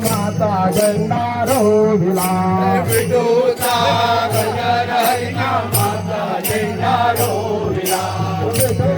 માતા જન્નારો વિલા વિદોતા ગજર હરિના માતા જન્નારો villa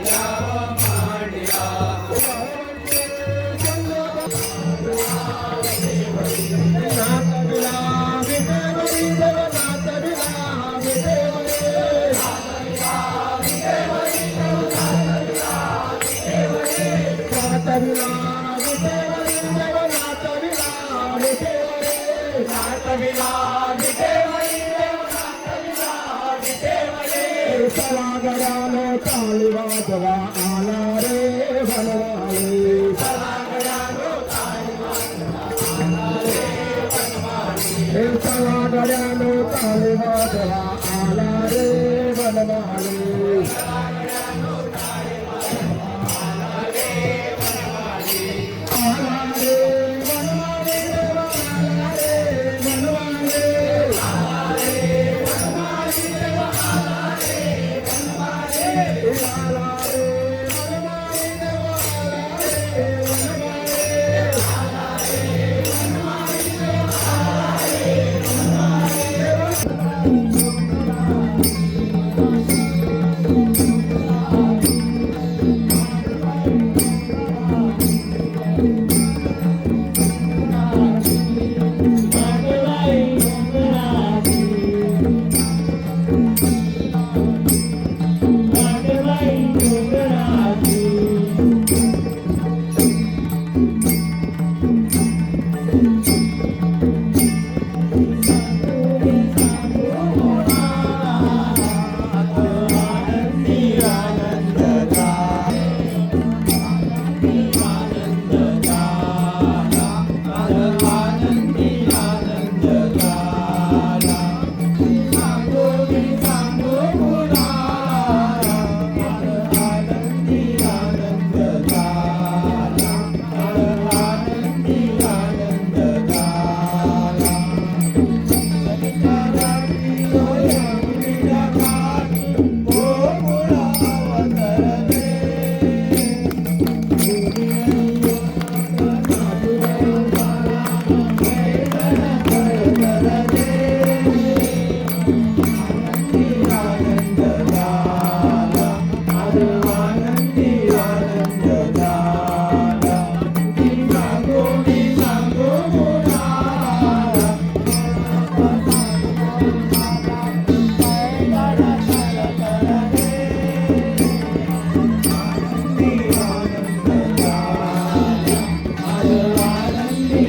సవాగరాలో తాళివాదవా ఆలారే బలవాలే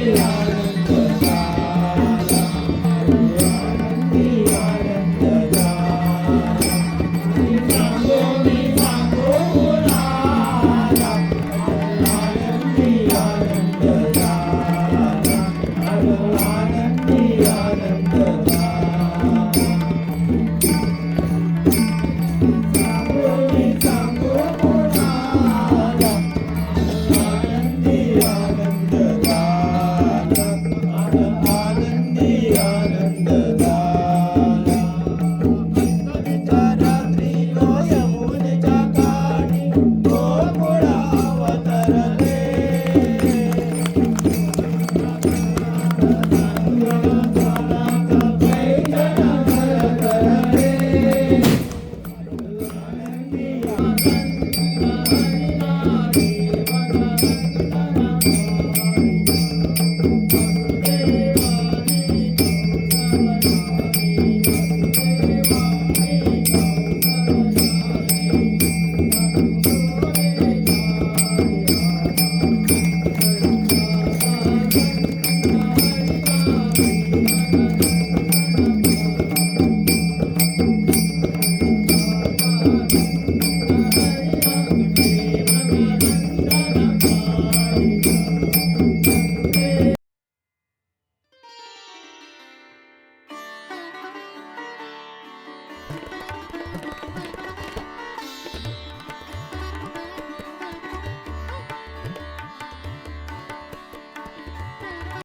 Yeah.